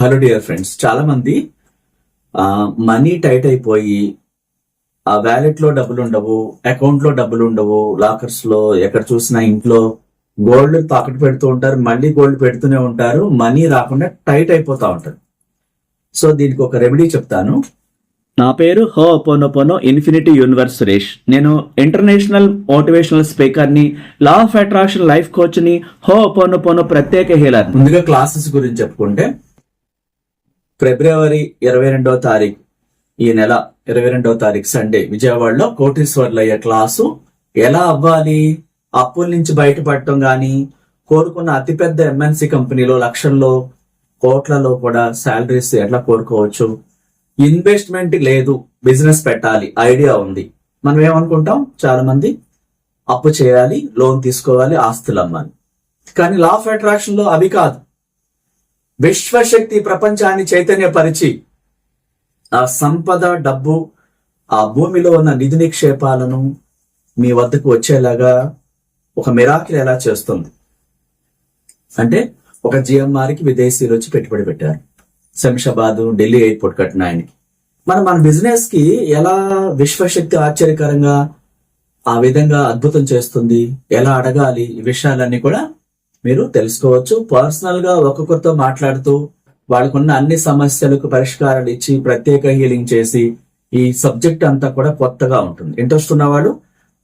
Hello dear friends చాలా మంది money tight అయిపోయి ఆ వ్యాలెట్లో డబ్బులు ఉండవు అకౌంట్లో డబ్బులు ఉండవు లాకర్స్లో ఎక్కడ చూసినా ఇంట్లో గోల్డ్ తాకట్టు పెడుతూ ఉంటారు మళ్ళీ గోల్డ్ పెడుతూనే ఉంటారు మనీ రాకుండా టైట్ అయిపోతా ఉంటారు. సో దీనికి ఒక రెమెడీ చెప్తాను. నా పేరు హో అపోనోపోనో ఇన్ఫినిటీ యూనివర్స్ సురేష్. నేను ఇంటర్నేషనల్ మోటివేషనల్ స్పీకర్ని లా ఆఫ్ అట్రాక్షన్ లైఫ్ కోచ్ని హో అపోనోపోనో ప్రత్యేక హీలర్. ముందుగా క్లాసెస్ గురించి చెప్పుకుంటే ఫిబ్రవరి ఇరవై రెండవ తారీఖు. ఈ నెల ఇరవై రెండవ తారీఖు సండే. విజయవాడలో కోటీశ్వర్లయ్య క్లాసు ఎలా అవ్వాలి? అప్పుల నుంచి బయటపడటం గాని కోరుకున్న అతిపెద్ద ఎంఎన్సి కంపెనీలో లక్షల్లో కోట్లలో కూడా శాలరీస్ ఎట్లా కోరుకోవచ్చు? ఇన్వెస్ట్మెంట్ లేదు బిజినెస్ పెట్టాలి ఐడియా ఉంది. మనం ఏమనుకుంటాం? చాలా మంది అప్పు చేయాలి లోన్ తీసుకోవాలి ఆస్తులు అమ్మాలి. కానీ లా ఆఫ్ అట్రాక్షన్లో అవి కాదు. విశ్వశక్తి ప్రపంచాన్ని చైతన్యపరిచి ఆ సంపద డబ్బు ఆ భూమిలో ఉన్న నిధి నిక్షేపాలను మీ వద్దకు వచ్చేలాగా ఒక మిరాకిల్ ఎలా చేస్తుంది? అంటే ఒక జిఎంఆర్కి విదేశీలు వచ్చి పెట్టుబడి పెట్టారు. శంషాబాద్ ఢిల్లీ ఎయిర్పోర్ట్ కట్టిన ఆయనకి. మనం మన బిజినెస్కి ఎలా విశ్వశక్తి ఆశ్చర్యకరంగా ఆ విధంగా అద్భుతం చేస్తుంది? ఎలా అడగాలి? ఈ విషయాలన్నీ కూడా మీరు తెలుసుకోవచ్చు. పర్సనల్గా ఒక్కొక్కరితో మాట్లాడుతూ వాళ్ళకున్న అన్ని సమస్యలకు పరిష్కారాలు ఇచ్చి ప్రత్యేక హీలింగ్ చేసి ఈ సబ్జెక్ట్ అంతా కూడా కొత్తగా ఉంటుంది. ఇంట్రెస్ట్ ఉన్నవాళ్ళు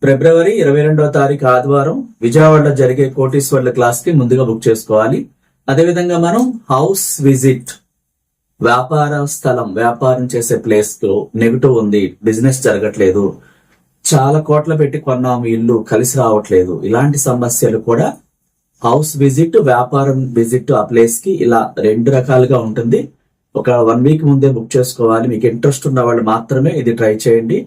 ఫిబ్రవరి ఇరవై రెండవ తారీఖు ఆదివారం విజయవాడలో జరిగే కోటీశ్వర్ల క్లాస్కి ముందుగా బుక్ చేసుకోవాలి. అదేవిధంగా మనం హౌస్ విజిట్ వ్యాపార స్థలం వ్యాపారం చేసే ప్లేస్లో నెగిటివ్ ఉంది బిజినెస్ జరగట్లేదు. చాలా కోట్ల పెట్టి కొన్నాము ఇల్లు కలిసి రావట్లేదు. ఇలాంటి సమస్యలు కూడా హౌస్ విజిట్ వ్యాపారం విజిట్ ఆ ప్లేస్కి ఇలా రెండు రకాలుగా ఉంటుంది. ఒక వన్ వీక్ ముందే బుక్ చేసుకోవాలి. మీకు ఇంట్రెస్ట్ ఉన్న వాళ్ళు మాత్రమే ఇది ట్రై చేయండి.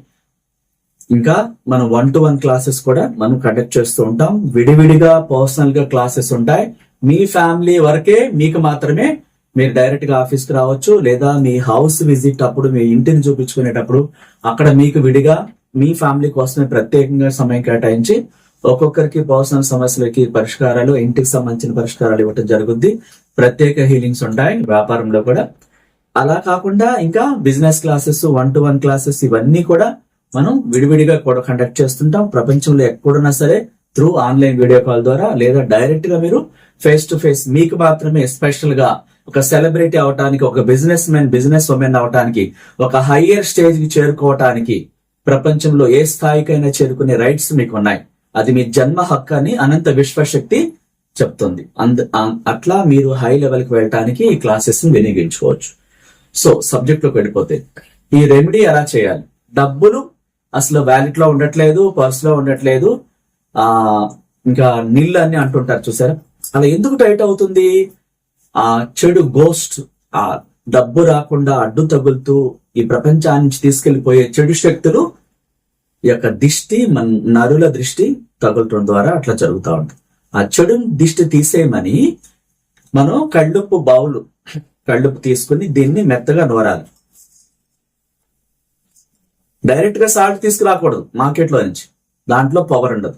ఇంకా మనం వన్ టు వన్ క్లాసెస్ కూడా మనం కండక్ట్ చేస్తూ ఉంటాం. విడివిడిగా పర్సనల్గా క్లాసెస్ ఉంటాయి. మీ ఫ్యామిలీ వరకే మీకు మాత్రమే మీరు డైరెక్ట్గా ఆఫీస్కి రావచ్చు. లేదా మీ హౌస్ విజిట్ అప్పుడు మీ ఇంటిని చూపించుకునేటప్పుడు అక్కడ మీకు విడిగా మీ ఫ్యామిలీ కోసమే ప్రత్యేకంగా సమయం కేటాయించి ఒక్కొక్కరికి పర్సనల్ సమస్యలకి పరిష్కారాలు ఇంటికి సంబంధించిన పరిష్కారాలు ఇవ్వటం జరుగుద్ది. ప్రత్యేక హీలింగ్స్ ఉంటాయి వ్యాపారంలో కూడా. అలా కాకుండా ఇంకా business classes one to one classes ఇవన్నీ కూడా మనం విడివిడిగా కూడా కండక్ట్ చేస్తుంటాం. ప్రపంచంలో ఎక్కడున్నా సరే త్రూ ఆన్లైన్ వీడియో కాల్ ద్వారా లేదా డైరెక్ట్గా మీరు ఫేస్ టు ఫేస్ మీకు మాత్రమే స్పెషల్గా ఒక సెలబ్రిటీ అవటానికి ఒక బిజినెస్ మెన్ బిజినెస్ ఉమెన్ అవటానికి ఒక హయ్యర్ స్టేజ్కి చేరుకోవటానికి ప్రపంచంలో ఏ స్థాయికైనా చేరుకునే రైట్స్ మీకు ఉన్నాయి. అది మీ జన్మ హక్కు అని అనంత విశ్వశక్తి చెప్తుంది. అంద అట్లా మీరు హై లెవెల్కి వెళ్ళటానికి ఈ క్లాసెస్ వినియోగించుకోవచ్చు. సో సబ్జెక్ట్లోకి వెళ్ళిపోతే ఈ రెమెడీ ఎలా చేయాలి? డబ్బులు అసలు వ్యాలెట్లో ఉండట్లేదు పర్స్లో ఉండట్లేదు ఆ ఇంకా నీళ్ళు అని అంటుంటారు చూసారా? అలా ఎందుకు టైట్ అవుతుంది? ఆ చెడు గోస్ట్ ఆ డబ్బు రాకుండా అడ్డు తగులుతూ ఈ ప్రపంచానికి తీసుకెళ్ళిపోయే చెడు శక్తులు యొక్క దిష్టి మన నరుల దృష్టి తగులటం ద్వారా అట్లా జరుగుతూ ఉంటుంది. ఆ చెడు దిష్టి తీసేయమని మనం కళ్ళుప్పు బావులు కళ్ళుప్పు తీసుకుని దీన్ని మెత్తగా నూరాలి. డైరెక్ట్గా సాల్ట్ తీసుకురాకూడదు మార్కెట్లో నుంచి. దాంట్లో పవర్ ఉండదు.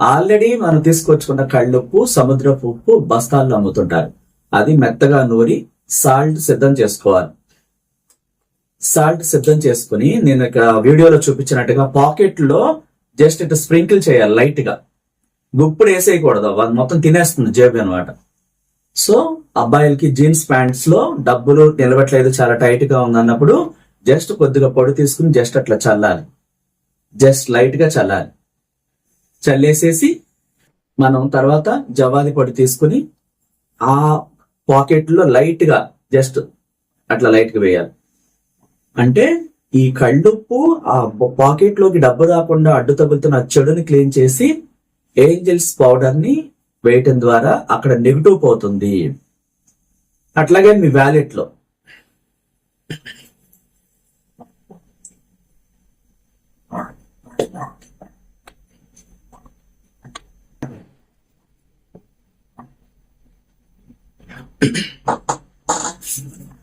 ఆల్రెడీ మనం తీసుకొచ్చుకున్న కళ్ళుప్పు సముద్రపు ఉప్పు బస్తాల్లో అమ్ముతుంటారు. అది మెత్తగా నూరి సాల్ట్ సిద్ధం చేసుకోవాలి. సాల్ట్ సిద్ధం చేసుకుని నేను ఇక్కడ వీడియోలో చూపించినట్టుగా పాకెట్లో జస్ట్ ఇట్లా స్ప్రింకిల్ చేయాలి లైట్గా గుప్పుడు వేసేయకూడదు అది మొత్తం తినేస్తుంది జేబు అనమాట సో అబ్బాయిలకి జీన్స్ ప్యాంట్స్లో డబ్బులు నిలబట్లేదు చాలా టైట్గా జస్ట్ కొద్దిగా పొడి తీసుకుని జస్ట్ అట్లా చల్లాలి. జస్ట్ లైట్గా చల్లాలి. చల్లేసేసి మనం తర్వాత జవాది పొడి తీసుకుని ఆ పాకెట్లో లైట్గా లైట్గా జస్ట్ అట్లా లైట్గా వేయాలి. అంటే ఈ కళ్ళుప్పు ఆ పాకెట్లోకి డబ్బు రాకుండా అడ్డు తగులుతున్న చెడుని క్లీన్ చేసి ఏంజల్స్ పౌడర్ని వేయటం ద్వారా అక్కడ నెగిటివ్ పోతుంది. అట్లాగే మీ వ్యాలెట్లో.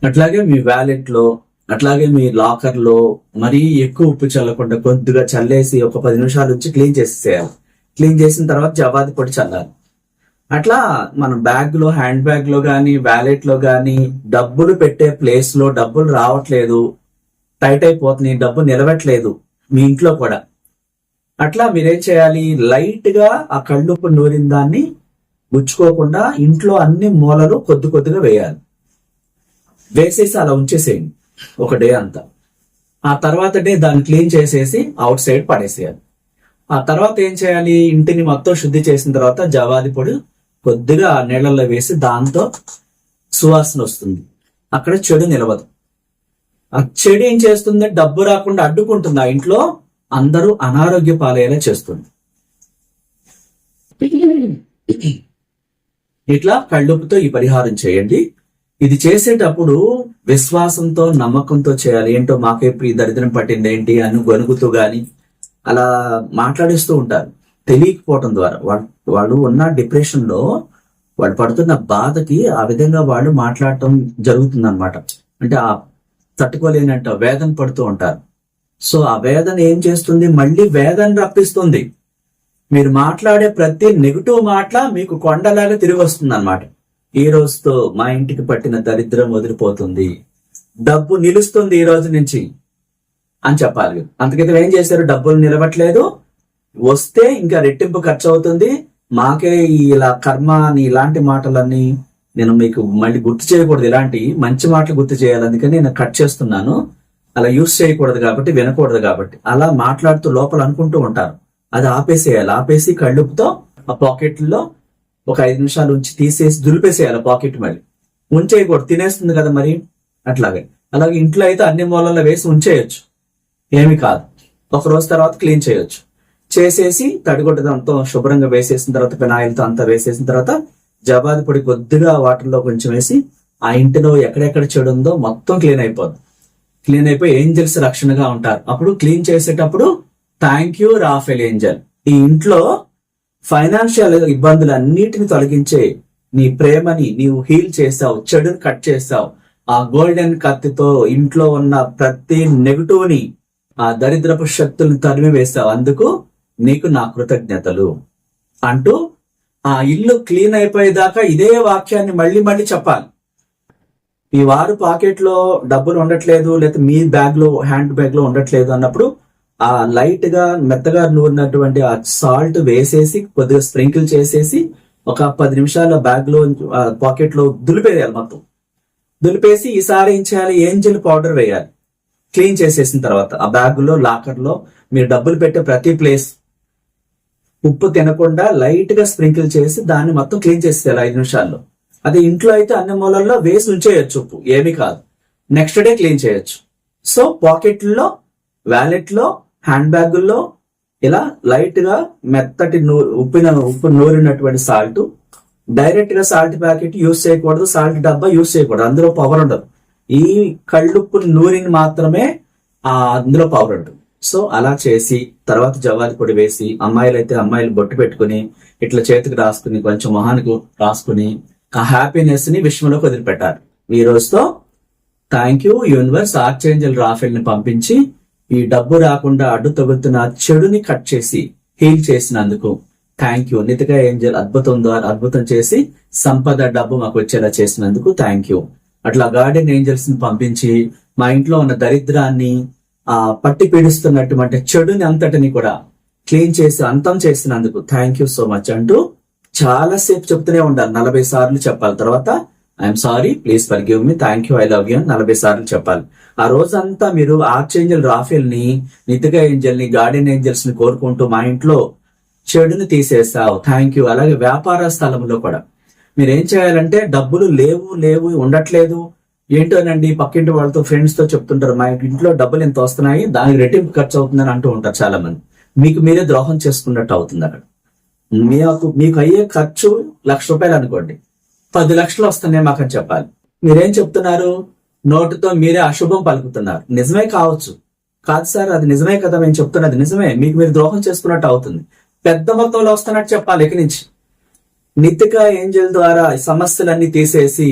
అట్లాగే మీ వ్యాలెట్లో అట్లాగే మీ లాకర్లో మరీ ఎక్కువ ఉప్పు చల్లకుండా కొద్దిగా చల్లేసి ఒక పది నిమిషాలు వచ్చి క్లీన్ చేసేయాలి క్లీన్ చేసిన తర్వాత జవాది పొడి చల్లాలి. అట్లా మనం బ్యాగ్లో హ్యాండ్ బ్యాగ్లో వ్యాలెట్లో వ్యాలెట్లో డబ్బులు పెట్టే ప్లేస్లో డబ్బులు రావట్లేదు. టైట్ అయిపోతుంది డబ్బు నిలవట్లేదు మీ ఇంట్లో కూడా. అట్లా మీరేం చేయాలి? లైట్గా ఆ కళ్ళుప్పు నూరిన దాన్ని గుచ్చుకోకుండా ఇంట్లో అన్ని మూలలు కొద్ది కొద్దిగా వేయాలి. వేసేసి అలా ఉంచేసేయండి. ఒక డే అంతా. ఆ తర్వాత డే దాన్ని క్లీన్ చేసేసి అవుట్ సైడ్ పడేసేయాలి. ఆ తర్వాత ఏం చేయాలి? ఇంటిని మొత్తం శుద్ధి చేసిన తర్వాత జవాది పొడి కొద్దిగా ఆ నీళ్ళల్లో వేసి దాంతో సువాసన వస్తుంది. అక్కడ చెడు నిలవదు. ఆ చెడు ఏం చేస్తుంది? డబ్బు రాకుండా అడ్డుకుంటుంది. ఆ ఇంట్లో అందరూ అనారోగ్య పాలయ్యేలా చేస్తుంది. ఇట్లా కళ్ళుపుతో ఈ పరిహారం చేయండి. ఇది చేసేటప్పుడు విశ్వాసంతో నమ్మకంతో చేయాలి. ఏంటో మాకెప్పుడు ఈ దరిద్రం పట్టింది ఏంటి అని గొనుగుతూ గాని అలా మాట్లాడిస్తూ ఉంటారు. తెలియకపోవటం ద్వారా. వాళ్ళు వాళ్ళు ఉన్న డిప్రెషన్లో వాళ్ళు పడుతున్న బాధకి ఆ విధంగా వాళ్ళు మాట్లాడటం జరుగుతుంది అనమాట అంటే ఆ తట్టుకోలేనంట వేదన పడుతూ ఉంటారు. సో ఆ వేదన ఏం చేస్తుంది? మళ్ళీ వేదన రప్పిస్తుంది. మీరు మాట్లాడే ప్రతి నెగిటివ్ మాటల మీకు కొండలాగా తిరిగి వస్తుంది అనమాట ఈ రోజుతో మా ఇంటికి పట్టిన దరిద్రం వదిలిపోతుంది. డబ్బు నిలుస్తుంది ఈ రోజు నుంచి అని చెప్పాలి. అంతకైతే ఏం చేశారు? డబ్బులు నిలవట్లేదు. వస్తే ఇంకా రెట్టింపు ఖర్చు అవుతుంది మాకే ఈ ఇలా కర్మ అని ఇలాంటి మాటలన్నీ నేను మీకు మళ్ళీ గుర్తు చేయకూడదు. ఇలాంటి మంచి మాటలు గుర్తు చేయాలి అందుకని నేను కట్ చేస్తున్నాను. అలా యూస్ చేయకూడదు కాబట్టి వినకూడదు కాబట్టి. అలా మాట్లాడుతూ లోపల అనుకుంటూ ఉంటారు. అది ఆపేసేయాలి. ఆపేసి కళ్ళుపుతో ఆ పాకెట్లో ఒక ఐదు నిమిషాలు ఉంచి తీసేసి దులిపేసేయాలి పాకెట్ మళ్ళీ. ఉంచేయకూడదు తినేస్తుంది కదా మరి? అట్లాగే. అలాగే ఇంట్లో అయితే అన్ని మూలల్లో వేసి ఉంచేయచ్చు. ఏమి కాదు. ఒక రోజు తర్వాత క్లీన్ చేయొచ్చు. చేసేసి తడిగొడ్డదంతా శుభ్రంగా వేసేసిన తర్వాత పెనాయిల్తో అంతా వేసేసిన తర్వాత జవాది పొడి కొద్దిగా వాటర్లో కొంచెం వేసి ఆ ఇంటిలో ఎక్కడెక్కడ చెడు ఉందో మొత్తం క్లీన్ అయిపోద్ది. క్లీన్ అయిపోయి ఏంజల్స్ రక్షణగా ఉంటారు. అప్పుడు క్లీన్ చేసేటప్పుడు థ్యాంక్ యూ రాఫెల్ ఏంజల్ ఈ ఇంట్లో ఫైనాన్షియల్ ఇబ్బందులు అన్నిటిని తొలగించే నీ ప్రేమని నీవు హీల్ చేసావు చెడుని కట్ చేసావు ఆ గోల్డెన్ కత్తితో ఇంట్లో ఉన్న ప్రతి నెగటివ్ని ఆ దరిద్రపు శక్తులను తరిమి వేసావు అందుకు నీకు నా కృతజ్ఞతలు. అంటూ ఆ ఇల్లు క్లీన్ అయిపోయేదాకా ఇదే వాక్యాన్ని మళ్ళీ మళ్ళీ చెప్పాలి. ఈ వారు పాకెట్లో డబ్బులు ఉండట్లేదు లేకపోతే మీ బ్యాగ్లో హ్యాండ్ బ్యాగ్లో ఉండట్లేదు అన్నప్పుడు ఆ లైట్గా మెత్తగా నూరినటువంటి ఆ సాల్ట్ వేసేసి కొద్దిగా స్ప్రింకిల్ చేసేసి ఒక పది నిమిషాల బ్యాగ్లో పాకెట్లో దులిపేయాలి మొత్తం. దులిపేసి ఈసారి ఏం చేయాలి? ఏంజల్ పౌడర్ వేయాలి? క్లీన్ చేసేసిన తర్వాత ఆ బ్యాగ్లో లాకర్లో మీరు డబ్బులు పెట్టే ప్రతి ప్లేస్ ఉప్పు తినకుండా లైట్గా స్ప్రింకిల్ చేసి దాన్ని మొత్తం క్లీన్ చేసేయాలి ఐదు నిమిషాల్లో. అదే ఇంట్లో అయితే అన్ని మూలల్లో వేసి ఉంచేయచ్చు ఉప్పు. ఏమీ కాదు. నెక్స్ట్ డే క్లీన్ చేయొచ్చు. సో పాకెట్లో వ్యాలెట్లో హ్యాండ్ బ్యాగుల్లో ఇలా లైట్గా మెత్తటి నూ ఉప్పిన ఉప్పు నూరినటువంటి సాల్ట్ డైరెక్ట్గా సాల్ట్ ప్యాకెట్ యూస్ చేయకూడదు సాల్ట్ డబ్బా యూస్ చేయకూడదు అందులో పవర్ ఉండదు. ఈ కళ్ళుప్పు నూరిని మాత్రమే ఆ అందులో పవర్ ఉంటుంది సో అలా చేసి తర్వాత జవాది పొడి వేసి అమ్మాయిలు అయితే అమ్మాయిలు బొట్టు పెట్టుకుని ఇట్లా చేతికి రాసుకుని కొంచెం మొహానికి రాసుకుని ఆ హ్యాపీనెస్ని విశ్వంలోకి వదిలిపెట్టారు ఈ రోజుతో థ్యాంక్ యూ యూనివర్స్ ఆర్చేంజల్ రాఫెల్ని పంపించి ఈ డబ్బు రాకుండా అడ్డు తగులుతున్న చెడుని కట్ చేసి హీల్ చేసినందుకు థ్యాంక్ యూ. నితిగా ఏంజల్ అద్భుతం ద్వారా అద్భుతం చేసి సంపద డబ్బు మాకు వచ్చేలా చేసినందుకు థ్యాంక్ యూ. అట్లా గార్డెన్ ఏంజల్స్ని పంపించి మా ఇంట్లో ఉన్న దరిద్రాన్ని ఆ పట్టి పీడిస్తున్నటువంటి చెడుని అంతటిని కూడా క్లీన్ చేసి అంతం చేసినందుకు థ్యాంక్ యూ సో మచ్ అంటూ చాలాసేపు చెప్తూనే ఉండాలి. నలభై సార్లు చెప్పాలి. తర్వాత I'm sorry please forgive me thank you I love you అని నలభై సార్లు చెప్పాలి. ఆ రోజంతా మీరు ఆర్చేంజల్ రాఫెల్ని నితిగా ఏంజల్ని గార్డెన్ ఏంజల్స్ని కోరుకుంటూ మా ఇంట్లో చెడుని తీసేసావు థ్యాంక్ యూ అలాగే వ్యాపార స్థలంలో కూడా. మీరు ఏం చేయాలంటే డబ్బులు లేవు లేవు ఉండట్లేదు. ఏంటోనండి? పక్కింటి వాళ్ళతో ఫ్రెండ్స్తో చెప్తుంటారు మా ఇంట్లో డబ్బులు ఎంత వస్తున్నాయి దానికి రెట్టింపు ఖర్చు అవుతుందని అంటూ ఉంటారు చాలా మంది మీకు మీరే ద్రోహం చేసుకున్నట్టు అవుతుంది అక్కడ. మీకు మీకు అయ్యే ఖర్చు లక్ష రూపాయలు అనుకోండి. పది లక్షలు వస్తున్నాయి మాకు అని చెప్పాలి. మీరేం చెప్తున్నారు? నోటుతో మీరే అశుభం పలుకుతున్నారు. నిజమే కావచ్చు. కాదు సార్ అది నిజమే కదా మేము చెప్తున్నది నిజమే. మీకు మీరు ద్రోహం చేసుకున్నట్టు అవుతుంది. పెద్ద మొత్తంలో వస్తున్నట్టు చెప్పాలి ఇక నుంచి. నితిక ఏంజల్ ద్వారా ఈ సమస్యలన్నీ తీసేసి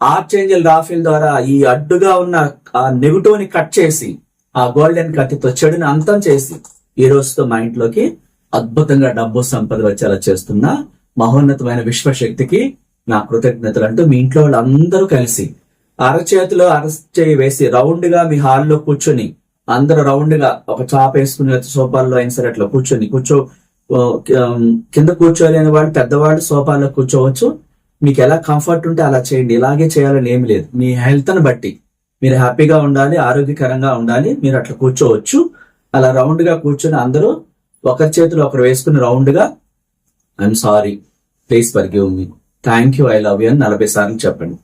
ఆర్చ్ ఏంజల్ రాఫెల్ ద్వారా ఈ అడ్డుగా ఉన్న ఆ నెగిటివ్ని కట్ చేసి ఆ గోల్డెన్ కత్తితో చెడుని అంతం చేసి ఈ రోజుతో మా ఇంట్లోకి అద్భుతంగా డబ్బు సంపద వచ్చేలా చేస్తున్న మహోన్నతమైన విశ్వశక్తికి నా కృతజ్ఞతలు అంటూ మీ ఇంట్లో వాళ్ళందరూ కలిసి అరచేతిలో అరచేయి వేసి రౌండ్గా మీ హాల్లో కూర్చొని అందరూ రౌండ్గా ఒక చాప వేసుకుని సోఫాల్లో అయిన సరే అట్లా కూర్చొని కూర్చో కింద కూర్చోలేని వాళ్ళు పెద్దవాళ్ళు సోఫాల్లో కూర్చోవచ్చు. మీకు ఎలా కంఫర్ట్ ఉంటే అలా చేయండి. ఇలాగే చేయాలని ఏమి లేదు. మీ హెల్త్ని బట్టి మీరు హ్యాపీగా ఉండాలి ఆరోగ్యకరంగా ఉండాలి మీరు అట్లా కూర్చోవచ్చు. అలా రౌండ్గా కూర్చొని అందరూ ఒకరి చేతిలో ఒకరు వేసుకుని రౌండ్గా I'm sorry please forgive me thank you I love you అని నలభై సార్లు చెప్పండి.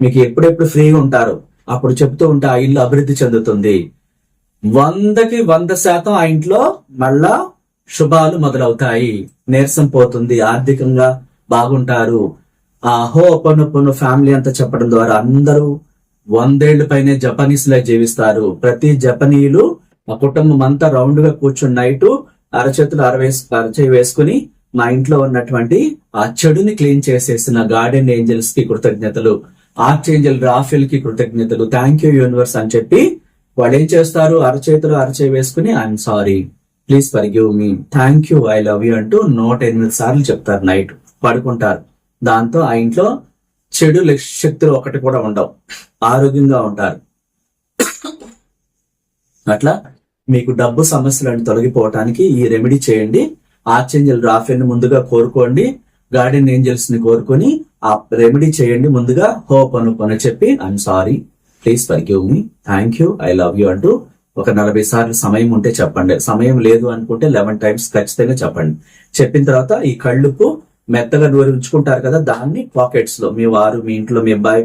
మీకు ఎప్పుడెప్పుడు ఫ్రీగా ఉంటారో అప్పుడు చెప్తూ ఉంటే ఆ ఇల్లు అభివృద్ధి చెందుతుంది. వందకి వంద శాతం ఆ ఇంట్లో మళ్ళా శుభాలు మొదలవుతాయి. నీరసం పోతుంది ఆర్థికంగా బాగుంటారు. ఆ హో పొన్ను ఫ్యామిలీ అంతా చెప్పడం ద్వారా అందరూ వందేళ్ళ పైనే జపనీస్ లా జీవిస్తారు. ప్రతి జపనీయులు ఆ కుటుంబం అంతా రౌండ్గా కూర్చుని నైట్ అరచేతులు అరవేసు అరచేయి వేసుకుని మా ఇంట్లో ఉన్నటువంటి ఆ చెడుని క్లీన్ చేసేసిన గార్డెన్ ఏంజల్స్కి కృతజ్ఞతలు ఆర్చ్ ఏంజల్ రాఫెల్కి కృతజ్ఞతలు. థ్యాంక్ యూ యూనివర్స్ అని చెప్పి వాళ్ళు ఏం చేస్తారు? అరచేతులు అరచే వేసుకుని I'm sorry please forgive me thank you I love you అంటూ నూట ఎనిమిది సార్లు చెప్తారు నైట్. పడుకుంటారు. దాంతో ఆ ఇంట్లో చెడు లక్ష- శక్తులు ఒకటి కూడా ఉండవు. ఆరోగ్యంగా ఉంటారు. అట్లా మీకు డబ్బు సమస్యలను తొలగిపోవటానికి ఈ రెమెడీ చేయండి. ఆర్చేంజల్ రాఫెల్ ముందుగా కోరుకోండి గార్డెన్ ఏంజల్స్ని కోరుకొని ఆ రెమెడీ చేయండి ముందుగా హోప్ అనుకొని చెప్పి I'm sorry please for me thank you I love you అంటూ ఒక నలభై సార్లు సమయం ఉంటే చెప్పండి. సమయం లేదు అనుకుంటే లెవెన్ టైమ్స్ ఖచ్చితంగా చెప్పండి. చెప్పిన తర్వాత ఈ కళ్ళుకు మెత్తగా నూరి ఉంచుకుంటారు కదా దాన్ని పాకెట్స్లో మీ వారు మీ ఇంట్లో మీ అబ్బాయి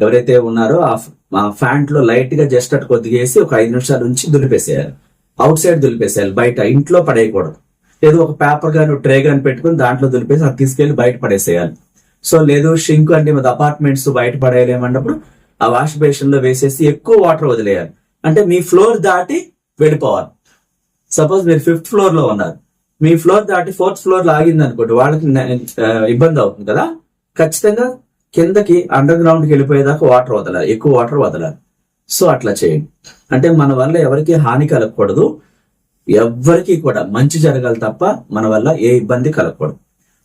ఎవరైతే ఉన్నారో ఆ ఆ ఫ్యాంట్లో లైట్గా జస్ట్ అటు కొద్దిగా వేసి ఒక ఐదు నిమిషాల నుంచి దులిపేసేయాలి. అవుట్ సైడ్ దులిపేసేయాలి బయట ఇంట్లో పడేయకూడదు. ఏదో ఒక పేపర్ గాను ట్రే గాని పెట్టుకుని దాంట్లో దులిపేసి అది తీసుకెళ్ళి బయట పడేసేయాలి. సో లేదు షింక్ అంటే మన అపార్ట్మెంట్స్ బయట పడేయలేమన్నప్పుడు ఆ వాష్ బేసిన్లో వేసేసి ఎక్కువ వాటర్ వదిలేయాలి. అంటే మీ ఫ్లోర్ దాటి వెళ్ళిపోవాలి. సపోజ్ మీరు ఫిఫ్త్ ఫ్లోర్లో ఉన్నారు. మీ ఫ్లోర్ దాటి ఫోర్త్ ఫ్లోర్లో ఆగింది అనుకోండి వాళ్ళకి ఇబ్బంది అవుతుంది కదా? ఖచ్చితంగా కిందకి అండర్ గ్రౌండ్కి వెళ్ళిపోయేదాకా వాటర్ వదలాలి ఎక్కువ వాటర్ వదలాలి. సో అట్లా చేయండి. అంటే మన వల్ల ఎవరికి హాని కలగకూడదు. ఎవ్వరికి కూడా మంచి జరగాలి తప్ప మన వల్ల ఏ ఇబ్బంది కలగకూడదు.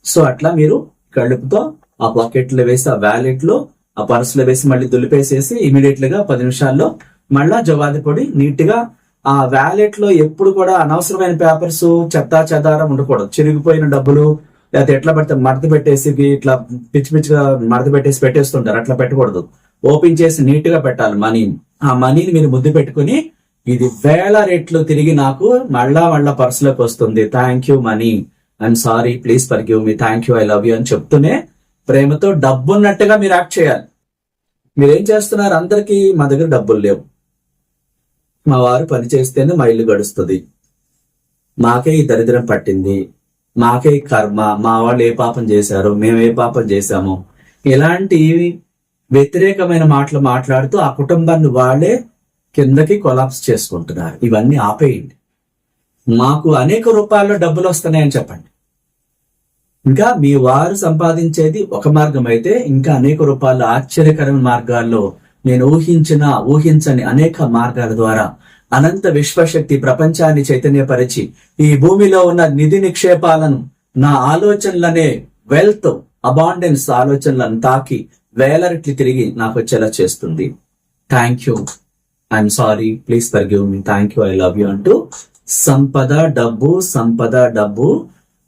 సో అట్లా మీరు కళ్ళుపుతో ఆ పాకెట్లో వేసి ఆ వ్యాలెట్లో ఆ పర్సులో వేసి మళ్ళీ దులిపేసేసి ఇమీడియట్గా పది నిమిషాల్లో మళ్ళా జవాది పొడి నీట్గా ఆ వ్యాలెట్లో ఎప్పుడు కూడా అనవసరమైన పేపర్స్ చెత్తా చెదారం ఉండకూడదు. చిరిగిపోయిన డబ్బులు లేకపోతే ఎట్లా పెడితే మడత పెట్టేసి ఇట్లా పిచ్చి పిచ్చిగా మడత పెట్టేసి పెట్టేస్తుంటారు. అట్లా పెట్టకూడదు. ఓపెన్ చేసి నీట్గా పెట్టాలి మనీని. ఆ మనీని మీరు ముద్దు పెట్టుకుని ఇది వేల రెట్లు తిరిగి నాకు మళ్ళా మళ్ళా పర్సులోకి వస్తుంది. Thank you money I'm sorry please forgive me thank you I love you అని చెప్తూనే ప్రేమతో డబ్బు ఉన్నట్టుగా మీరు యాక్ట్ చేయాలి. మీరేం చేస్తున్నారు? అందరికీ మా దగ్గర డబ్బులు లేవు. మా వారు పని చేస్తేనే మా ఇల్లు గడుస్తుంది. మాకే ఈ దరిద్రం పట్టింది. మాకే ఈ కర్మ. మా వాళ్ళు ఏ పాపం చేశారు మేము ఏ పాపం చేశాము. ఇలాంటి వ్యతిరేకమైన మాటలు మాట్లాడుతూ ఆ కుటుంబాన్ని వాళ్ళే కిందకి కొలాప్స్ చేసుకుంటున్నారు. ఇవన్నీ ఆపేయండి. మాకు అనేక రూపాయల్లో డబ్బులు వస్తున్నాయని చెప్పండి. ఇంకా మీ వారు సంపాదించేది ఒక మార్గం అయితే ఇంకా అనేక రూపాయల ఆశ్చర్యకరమైన మార్గాల్లో నేను ఊహించిన ఊహించని అనేక మార్గాల ద్వారా అనంత విశ్వశక్తి ప్రపంచాన్ని చైతన్యపరిచి ఈ భూమిలో ఉన్న నిధి నిక్షేపాలను నా ఆలోచనలనే వెల్త్ అబాండెన్స్ ఆలోచనలను తాకి వేల రెట్లు తిరిగి నాకు వచ్చేలా చేస్తుంది. Thank you I'm sorry please forgive me thank you I love you అంటూ సంపద డబ్బు సంపద డబ్బు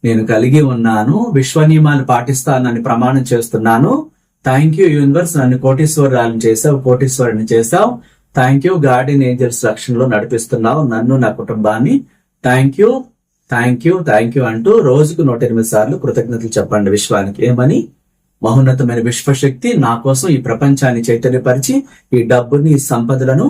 నేను కలిగి ఉన్నాను. విశ్వ నియమాలు పాటిస్తానని ప్రమాణం చేస్తున్నాను. థ్యాంక్ యూ యూనివర్స్ నన్ను కోటీశ్వరాలను చేసావు కోటీశ్వరుని చేసావు థ్యాంక్ యూ గార్డెన్ ఏంజల్స్ రక్షణలో నడిపిస్తున్నావు నన్ను నా కుటుంబాన్ని. Thank you thank you thank you అంటూ రోజుకు నూట ఎనిమిది సార్లు కృతజ్ఞతలు చెప్పండి విశ్వానికి. ఏమని? మహోన్నతమైన విశ్వశక్తి నా కోసం ఈ ప్రపంచాన్ని చైతన్యపరిచి ఈ డబ్బుని సంపదలను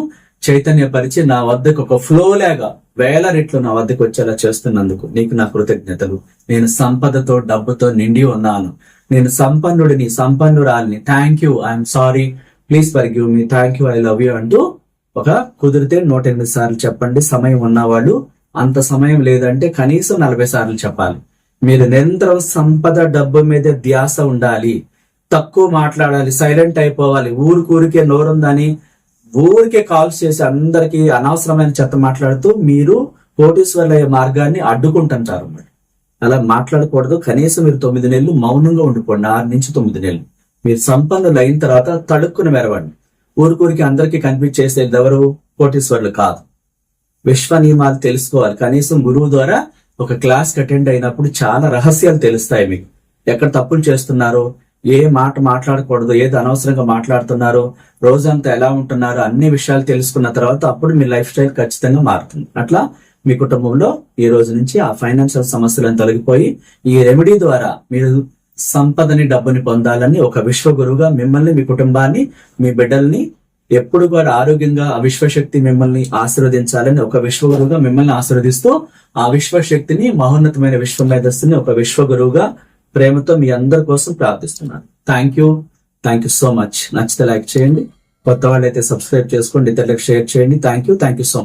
చైతన్యపరిచి నా వద్దకు ఒక ఫ్లో లాగా వేల రెట్లు నా వద్దకు వచ్చేలా చేస్తున్నందుకు నీకు నా కృతజ్ఞతలు. నేను సంపదతో డబ్బుతో నిండి ఉన్నాను. నేను సంపన్నుడిని సంపన్నురాలిని. Thank you I'm sorry please forgive me thank you I love you అంటూ ఒక కుదిరితే నూట ఎనిమిది సార్లు చెప్పండి. సమయం ఉన్నవాళ్ళు అంత సమయం లేదంటే కనీసం నలభై సార్లు చెప్పాలి. మీరు నిరంతరం సంపద డబ్బు మీద ధ్యాస ఉండాలి. తక్కువ మాట్లాడాలి. సైలెంట్ అయిపోవాలి. ఊరికూరికే నోరుందని ఊరికే కాల్స్ చేసి అందరికి అనవసరమైన చెత్త మాట్లాడుతూ మీరు కోటీశ్వర్ల మార్గాన్ని అడ్డుకుంటుంటారు మరి. అలా మాట్లాడకూడదు. కనీసం మీరు తొమ్మిది నెలలు మౌనంగా ఉండిపోండి. ఆరు నుంచి తొమ్మిది నెలలు. మీరు సంపన్నులు అయిన తర్వాత తడుక్కుని మెరవండి. ఊరికూరికి అందరికీ కనిపించేసేది ఎవరు? కోటీశ్వర్లు కాదు. విశ్వ నియమాలు తెలుసుకోవాలి. కనీసం గురువు ద్వారా ఒక క్లాస్ అటెండ్ అయినప్పుడు చాలా రహస్యాలు తెలుస్తాయి మీకు. ఎక్కడ తప్పులు చేస్తున్నారో ఏ మాట మాట్లాడకూడదు ఏది అనవసరంగా మాట్లాడుతున్నారో రోజంతా ఎలా ఉంటున్నారో అన్ని విషయాలు తెలుసుకున్న తర్వాత అప్పుడు మీ లైఫ్ స్టైల్ ఖచ్చితంగా మారుతుంది. అట్లా మీ కుటుంబంలో ఈ రోజు నుంచి ఆ ఫైనాన్షియల్ సమస్యలను తొలగిపోయి ఈ రెమెడీ ద్వారా మీరు సంపదని డబ్బుని పొందాలని ఒక విశ్వగురువుగా మిమ్మల్ని మీ కుటుంబాన్ని మీ బిడ్డల్ని ఎప్పుడు కూడా ఆరోగ్యంగా ఆ విశ్వశక్తి మిమ్మల్ని ఆశీర్వదించాలని ఒక విశ్వగురువుగా మిమ్మల్ని ఆశీర్వదిస్తూ ఆ విశ్వశక్తిని మహోన్నతమైన విశ్వ మేధస్సుని ఒక విశ్వగురువుగా ప్రేమతో మీ అందరి కోసం ప్రార్థిస్తున్నాను. Thank you thank you so much నచ్చితే లైక్ చేయండి. కొత్త వాళ్ళైతే సబ్స్క్రైబ్ చేసుకోండి ఇతరులకు షేర్ చేయండి. Thank you thank you so much